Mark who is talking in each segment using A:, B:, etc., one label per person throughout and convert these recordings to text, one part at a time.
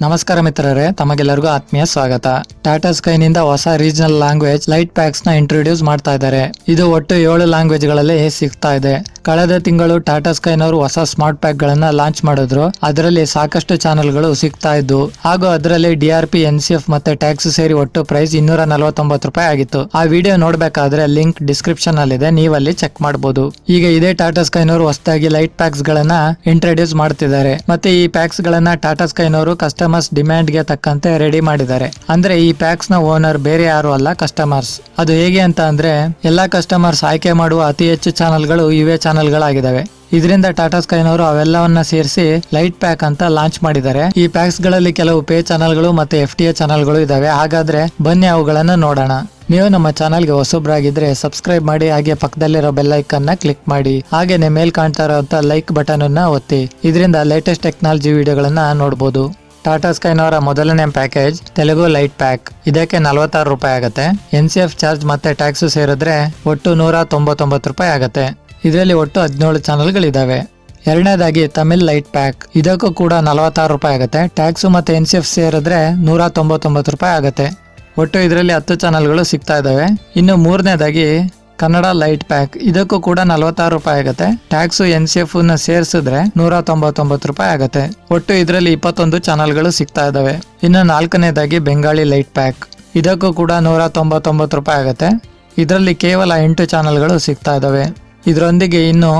A: ನಮಸ್ಕಾರ ಮಿತ್ರರೇ, ತಮಗೆಲ್ಲರಿಗೂ ಆತ್ಮೀಯ ಸ್ವಾಗತ. ಟಾಟಾ ಸ್ಕೈನಿಂದ ಹೊಸ ರೀಜನಲ್ ಲ್ಯಾಂಗ್ವೇಜ್ ಲೈಟ್ ಪ್ಯಾಕ್ಸ್ನ ಇಂಟ್ರೊಡ್ಯೂಸ್ ಮಾಡ್ತಾ ಇದ್ದಾರೆ. ಇದು ಒಟ್ಟು ಏಳು ಲ್ಯಾಂಗ್ವೇಜ್ಗಳಲ್ಲಿ ಸಿಗ್ತಾ ಇದೆ. ಕಳೆದ ತಿಂಗಳು ಟಾಟಾ ಸ್ಕೈನವರು ಹೊಸ ಸ್ಮಾರ್ಟ್ ಪ್ಯಾಕ್ ಗಳನ್ನ ಲಾಂಚ್ ಮಾಡಿದ್ರು. ಅದರಲ್ಲಿ ಸಾಕಷ್ಟು ಚಾನೆಲ್ಗಳು ಸಿಗ್ತಾ ಇದ್ವು. ಹಾಗೂ ಅದರಲ್ಲಿ ಡಿಆರ್ಪಿ ಎನ್ ಸಿ ಎಫ್ ಮತ್ತೆ ಟ್ಯಾಕ್ಸ್ ಸೇರಿ ಒಟ್ಟು ಪ್ರೈಸ್ ಇನ್ನೂರ ನಲವತ್ತೊಂಬತ್ತು ರೂಪಾಯಿ ಆಗಿತ್ತು. ಆ ವಿಡಿಯೋ ನೋಡ್ಬೇಕಾದ್ರೆ ಲಿಂಕ್ ಡಿಸ್ಕ್ರಿಪ್ಷನ್ ಅಲ್ಲಿ ಇದೆ ನೀವಲ್ಲಿ ಚೆಕ್ ಮಾಡಬಹುದು ಈಗ ಇದೇ ಟಾಟಾ ಸ್ಕೈನವರು ಹೊಸದಾಗಿ ಲೈಟ್ ಪ್ಯಾಕ್ಸ್ ಗಳನ್ನ ಇಂಟ್ರೊಡ್ಯೂಸ್ ಮಾಡ್ತಿದ್ದಾರೆ. ಮತ್ತೆ ಈ ಪ್ಯಾಕ್ಸ್ ಗಳನ್ನ ಟಾಟಾ ಸ್ಕೈನವರು ಕಸ್ಟಮರ್ಸ್ ಡಿಮ್ಯಾಂಡ್ಗೆ ತಕ್ಕಂತೆ ರೆಡಿ ಮಾಡಿದ್ದಾರೆ. ಅಂದ್ರೆ ಈ ಪ್ಯಾಕ್ಸ್ನ ಓನರ್ ಬೇರೆ ಯಾರು ಅಲ್ಲ, ಕಸ್ಟಮರ್ಸ್. ಅದು ಹೇಗೆ ಅಂತ ಅಂದ್ರೆ, ಎಲ್ಲಾ ಕಸ್ಟಮರ್ಸ್ ಆಯ್ಕೆ ಮಾಡುವ ಅತಿ ಹೆಚ್ಚು ಚಾನೆಲ್ಗಳು ಇವೇ ಚಾನೆಲ್ಗಳಾಗಿದ್ದಾವೆ ಇದರಿಂದ ಟಾಟಾ ಸ್ಕೈನವರು ಅವೆಲ್ಲವನ್ನ ಸೇರಿಸಿ ಲೈಟ್ ಪ್ಯಾಕ್ ಅಂತ ಲಾಂಚ್ ಮಾಡಿದ್ದಾರೆ. ಈ ಪ್ಯಾಕ್ಸ್ಗಳಲ್ಲಿ ಕೆಲವು ಪೇ ಚಾನೆಲ್ಗಳು ಮತ್ತೆ ಎಫ್ ಟಿ ಎ ಚಾನೆಲ್ಗಳು ಇದಾವೆ. ಹಾಗಾದ್ರೆ ಬನ್ನಿ ಅವುಗಳನ್ನ ನೋಡೋಣ. ನೀವು ನಮ್ಮ ಚಾನಲ್ಗೆ ಹೊಸಬ್ರಾಗಿದ್ರೆ ಸಬ್ಸ್ಕ್ರೈಬ್ ಮಾಡಿ, ಹಾಗೆ ಪಕ್ಕದಲ್ಲಿರೋ ಬೆಲ್ ಐಕನ್ನ ಕ್ಲಿಕ್ ಮಾಡಿ, ಹಾಗೇನೆ ಮೇಲ್ ಕಾಣ್ತಾ ಇರೋಂಥ ಲೈಕ್ ಬಟನ್ ಅನ್ನ ಒತ್ತಿ. ಇದರಿಂದ ಲೇಟೆಸ್ಟ್ ಟೆಕ್ನಾಲಜಿ ವಿಡಿಯೋಗಳನ್ನ ನೋಡಬಹುದು ಟಾಟಾ ಸ್ಕೈನವರ ಮೊದಲನೇ ಪ್ಯಾಕೇಜ್, ತೆಲುಗು ಲೈಟ್ ಪ್ಯಾಕ್. ಇದಕ್ಕೆ ನಲವತ್ತಾರು ರೂಪಾಯಿ ಆಗುತ್ತೆ. ಎನ್ ಸಿ ಎಫ್ ಚಾರ್ಜ್ ಮತ್ತೆ ಟ್ಯಾಕ್ಸ್ ಸೇರಿದ್ರೆ ಒಟ್ಟು ನೂರ ತೊಂಬತ್ತೊಂಬತ್ತು ರೂಪಾಯಿ ಆಗುತ್ತೆ. ಇದರಲ್ಲಿ ಒಟ್ಟು ಹದಿನೇಳು ಚಾನಲ್ಗಳಿದ್ದಾವೆ ಎರಡನೇದಾಗಿ ತಮಿಳ್ ಲೈಟ್ ಪ್ಯಾಕ್. ಇದಕ್ಕೂ ಕೂಡ ನಲವತ್ತಾರು ರೂಪಾಯಿ ಆಗುತ್ತೆ. ಟ್ಯಾಕ್ಸು ಮತ್ತೆ ಎನ್ ಸಿ ಎಫ್ ಸೇರಿದ್ರೆ ನೂರ ತೊಂಬತ್ತೊಂಬತ್ತು ರೂಪಾಯಿ ಆಗುತ್ತೆ. ಒಟ್ಟು ಇದರಲ್ಲಿ ಹತ್ತು ಚಾನಲ್ಗಳು ಸಿಗ್ತಾ ಇದಾವೆ. ಇನ್ನು ಮೂರನೇದಾಗಿ ಕನ್ನಡ ಲೈಟ್ ಪ್ಯಾಕ್. ಇದಕ್ಕೂ ಕೂಡ ನಲವತ್ತಾರು ರೂಪಾಯಿ ಆಗುತ್ತೆ. ಟ್ಯಾಕ್ಸು ಎನ್ ಸಿ ಎಫ್ನ ಸೇರಿಸಿದ್ರೆ ನೂರ ತೊಂಬತ್ತೊಂಬತ್ತು ರೂಪಾಯಿ ಆಗುತ್ತೆ. ಒಟ್ಟು ಇದರಲ್ಲಿ ಇಪ್ಪತ್ತೊಂದು ಚಾನಲ್ಗಳು ಸಿಗ್ತಾ ಇದಾವೆ. ಇನ್ನು ನಾಲ್ಕನೇದಾಗಿ ಬೆಂಗಾಳಿ ಲೈಟ್ ಪ್ಯಾಕ್. ಇದಕ್ಕೂ ಕೂಡ ನೂರ ತೊಂಬತ್ತೊಂಬತ್ತು ರೂಪಾಯಿ ಆಗುತ್ತೆ. ಇದರಲ್ಲಿ ಕೇವಲ ಎಂಟು ಚಾನಲ್ಗಳು ಸಿಗ್ತಾ ಇದಾವೆ. ಇದರೊಂದಿಗೆ ಇನ್ನು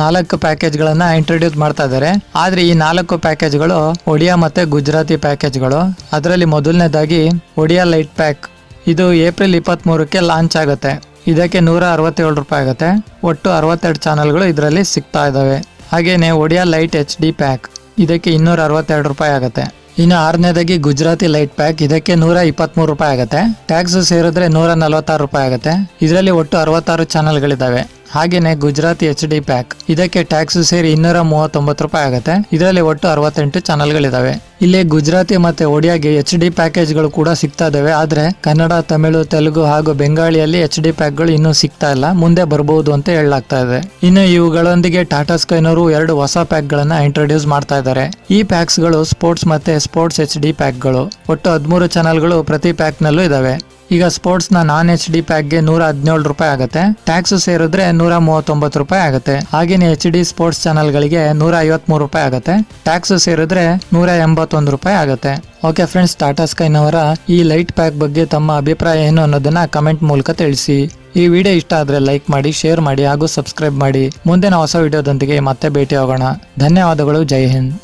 A: ನಾಲ್ಕು ಪ್ಯಾಕೇಜ್ಗಳನ್ನು ಇಂಟ್ರೊಡ್ಯೂಸ್ ಮಾಡ್ತಾ ಇದ್ದಾರೆ. ಆದ್ರೆ ಈ ನಾಲ್ಕು ಪ್ಯಾಕೇಜ್ಗಳು ಒಡಿಯಾ ಮತ್ತೆ ಗುಜರಾತಿ ಪ್ಯಾಕೇಜ್ಗಳು. ಅದರಲ್ಲಿ ಮೊದಲನೇದಾಗಿ ಒಡಿಯಾ ಲೈಟ್ ಪ್ಯಾಕ್ ಇದು ಏಪ್ರಿಲ್ ಇಪ್ಪತ್ತ್ ಮೂರಕ್ಕೆ ಲಾಂಚ್ ಆಗುತ್ತೆ. ಇದಕ್ಕೆ ನೂರ ಅರವತ್ತೇಳು ರೂಪಾಯಿ ಆಗುತ್ತೆ. ಒಟ್ಟು ಅರವತ್ತೆರಡು ಚಾನಲ್ಗಳು ಇದರಲ್ಲಿ ಸಿಗ್ತಾ ಇದಾವೆ ಹಾಗೇನೆ Odia lite H D pack ಇದಕ್ಕೆ ಇನ್ನೂರ ಅರವತ್ತೆರಡು ರೂಪಾಯಿ ಆಗುತ್ತೆ. ಇನ್ನು ಆರನೇದಾಗಿ ಗುಜರಾತಿ ಲೈಟ್ ಪ್ಯಾಕ್ ಇದಕ್ಕೆ ನೂರ ಇಪ್ಪತ್ಮೂರು ರೂಪಾಯಿ ಆಗುತ್ತೆ. ಟ್ಯಾಕ್ಸ್ ಸೇರಿದ್ರೆ ನೂರ ನಲವತ್ತಾರು ರೂಪಾಯಿ ಆಗುತ್ತೆ. ಇದರಲ್ಲಿ ಒಟ್ಟು ಅರವತ್ತಾರು ಚಾನಲ್ಗಳಿದಾವೆ ಹಾಗೇನೆ ಗುಜರಾತಿ ಎಚ್ ಡಿ ಪ್ಯಾಕ್ ಇದಕ್ಕೆ ಟ್ಯಾಕ್ಸ್ ಸೇರಿ ಇನ್ನೂರ ಮೂವತ್ತೊಂಬತ್ತು ರೂಪಾಯಿ ಆಗುತ್ತೆ. ಇದರಲ್ಲಿ ಒಟ್ಟು ಅರವತ್ತೆಂಟು ಚಾನಲ್ಗಳಿದಾವೆ ಇಲ್ಲಿ ಗುಜರಾತಿ ಮತ್ತೆ ಒಡಿಯಾಗೆ ಎಚ್ ಡಿ ಪ್ಯಾಕೇಜ್ಗಳು ಕೂಡ ಸಿಗ್ತಾ ಇದಾವೆ. ಆದ್ರೆ ಕನ್ನಡ, ತಮಿಳು, ತೆಲುಗು ಹಾಗೂ ಬೆಂಗಾಳಿಯಲ್ಲಿ ಎಚ್ ಡಿ ಪ್ಯಾಕ್ಗಳು ಇನ್ನೂ ಸಿಗ್ತಾ ಇಲ್ಲ. ಮುಂದೆ ಬರಬಹುದು ಅಂತ ಹೇಳಲಾಗ್ತಾ ಇದೆ. ಇನ್ನು ಇವುಗಳೊಂದಿಗೆ ಟಾಟಾ ಸ್ಕೈನವರು ಎರಡು ಹೊಸ ಪ್ಯಾಕ್ ಗಳನ್ನ ಇಂಟ್ರೊಡ್ಯೂಸ್ ಮಾಡ್ತಾ ಇದ್ದಾರೆ. ಈ ಪ್ಯಾಕ್ಸ್ಗಳು ಸ್ಪೋರ್ಟ್ಸ್ ಮತ್ತೆ ಸ್ಪೋರ್ಟ್ಸ್ ಎಚ್ ಡಿ ಪ್ಯಾಕ್ಗಳು ಒಟ್ಟು ಹದಿಮೂರು ಚಾನಲ್ಗಳು ಪ್ರತಿ ಪ್ಯಾಕ್ ನಲ್ಲೂ ಇದಾವೆ. ಈಗ ಸ್ಪೋರ್ಟ್ಸ್ನ ನಾನ್ ಎಚ್ ಡಿ ಪ್ಯಾಕ್ಗೆ ನೂರ ಹದಿನೇಳು ರೂಪಾಯಿ ಆಗುತ್ತೆ. ಟ್ಯಾಕ್ಸ್ ಸೇರಿದ್ರೆ ನೂರ ಮೂವತ್ತೊಂಬತ್ತು ರೂಪಾಯಿ ಆಗುತ್ತೆ. ಹಾಗೇನೆ ಎಚ್ ಡಿ ಸ್ಪೋರ್ಟ್ಸ್ ಚಾನಲ್ಗಳಿಗೆ ನೂರ ಐವತ್ಮೂರು ರೂಪಾಯಿ ಆಗುತ್ತೆ. ಟ್ಯಾಕ್ಸ್ ಸೇರಿದ್ರೆ ನೂರ ಎಂಬತ್ತೊಂದು ರೂಪಾಯಿ ಆಗುತ್ತೆ. ಓಕೆ ಫ್ರೆಂಡ್ಸ್, ಟಾಟಾ ಸ್ಕೈನವರ ಈ ಲೈಟ್ ಪ್ಯಾಕ್ ಬಗ್ಗೆ ತಮ್ಮ ಅಭಿಪ್ರಾಯ ಏನು ಅನ್ನೋದನ್ನ ಕಮೆಂಟ್ ಮೂಲಕ ತಿಳಿಸಿ. ಈ ವಿಡಿಯೋ ಇಷ್ಟ ಆದ್ರೆ ಲೈಕ್ ಮಾಡಿ, ಶೇರ್ ಮಾಡಿ ಹಾಗೂ ಸಬ್ಸ್ಕ್ರೈಬ್ ಮಾಡಿ. ಮುಂದಿನ ಹೊಸ ವಿಡಿಯೋದೊಂದಿಗೆ ಮತ್ತೆ ಭೇಟಿ ಆಗೋಣ ಧನ್ಯವಾದಗಳು, ಜೈ ಹಿಂದ್.